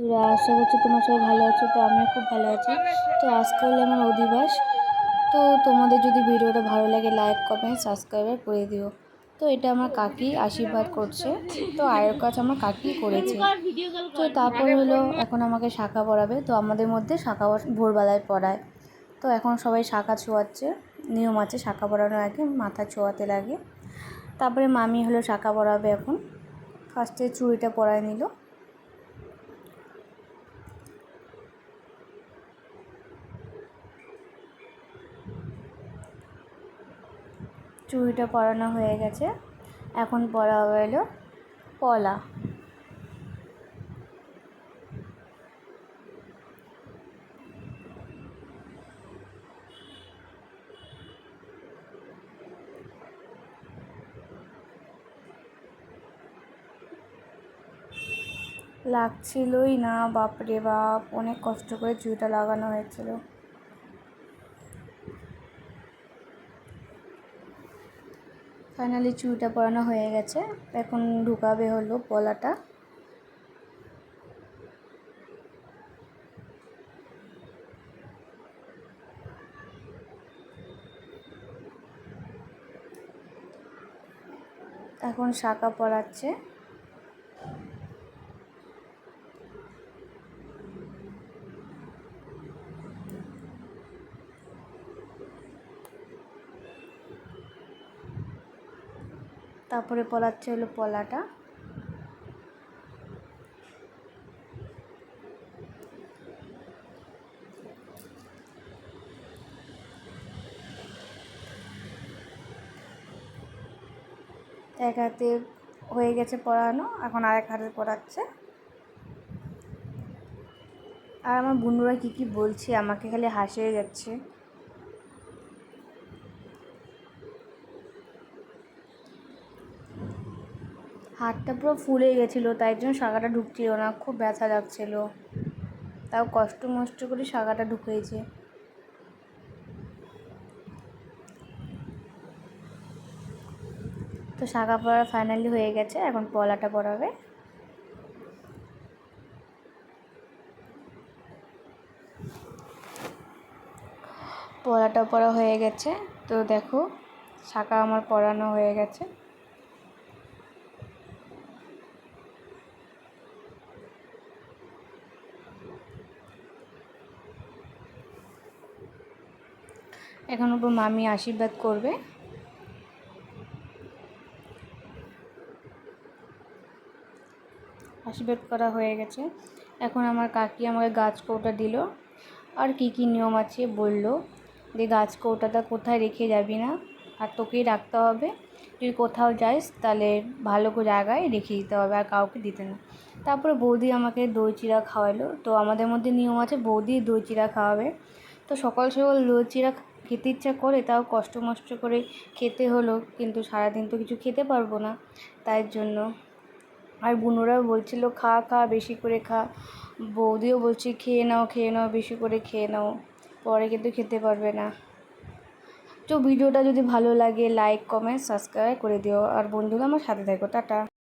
তোরা আশা করছি তোমার সবাই ভালো আছো, তো আমিও খুব ভালো আছি। তো আজকে হলো আমার অধিবাস। তো তোমাদের যদি ভিডিওটা ভালো লাগে লাইক কমেন্ট সাবস্ক্রাইবার করে দিও। তো এটা আমার কাকি আশীর্বাদ করছে। তো আয়ের কাজ আমার কাকি করেছে। তো তারপরে হলো এখন আমাকে শাখা পড়াবে। তো আমাদের মধ্যে শাখা ভোরবেলায় পড়ায়। তো এখন সবাই শাখা ছোঁয়াচ্ছে। নিয়ম আছে, শাখা পড়ানোর আগে, মাথা ছোঁয়াতে লাগে। তারপরে মামি হলো শাখা পড়াবে এখন। ফার্স্টে চুড়িটা পরায় নিল। চুড়িটা পরানো হয়ে গেছে। এখন পরা হলো পলা। লাগছিলই না, বাপরে বাপ, অনেক কষ্ট করে চুড়িটা লাগানো হয়েছিল। ফাইনালি চুড়িটা পরানো হয়ে গেছে। এখন ঢুকাবে হলো পলাটা। এখন শাঁখা পরাচ্ছে। তারপরে পলাচ্ছে হলো পলাটা। এক হাতে হয়ে গেছে পড়ানো, এখন আরেক হাতে পড়াচ্ছে। আর আমার বন্ধুরা কী কী বলছে, আমাকে খালি হাসিয়ে যাচ্ছে। হাতটা পুরো ফুলে গেছিল, তাই জন্য শাখাটা ঢুকছিল না, খুব ব্যথা লাগছিল। তাও কষ্ট মষ্ট করে শাখাটা ঢুকেছে। তো শাখা পড়া ফাইনালি হয়ে গেছে, এখন পলাটা পড়াবে। পলাটা পড়া হয়ে গেছে, তো দেখো, শাখা আমার পড়ানো হয়ে গেছে। এখন উপর মামি আশীর্বাদ করবে। আশীর্বাদ করা হয়ে গেছে। এখন আমার কাকি আমাকে গাছ কৌটা দিল। আর কি কি নিয়ম আছে বলল যে গাছ কৌটাটা কোথায় রেখে যাবি না? আর তোকেই রাখতে হবে। তুই কোথাও যাস তাহলে ভালো করে জায়গায় রেখে দিতে হবে আর কাউকে দিতে না। তারপরে বৌদি আমাকে দই চিরা খাওয়ালো। তো আমাদের মধ্যে নিয়ম আছে বৌদি দই চিরা খাওয়াবে। তো সকাল সকাল দই চিরা খেতে ইচ্ছা করে, তাও কষ্ট মষ্ট করে খেতে হলো, কিন্তু সারাদিন তো কিছু খেতে পারব না। তাই জন্য আর বুনোরাও বলছিল, খা খা, বেশি করে খা। বৌদিও বলছে, খেয়ে নাও খেয়ে নাও, বেশি করে খেয়ে নাও, পরে কিন্তু খেতে পারবে না। তো ভিডিওটা যদি ভালো লাগে লাইক কমেন্ট সাবস্ক্রাইব করে দিও। আর বন্ধুরা, আমার সাথে থাকো, টাটা।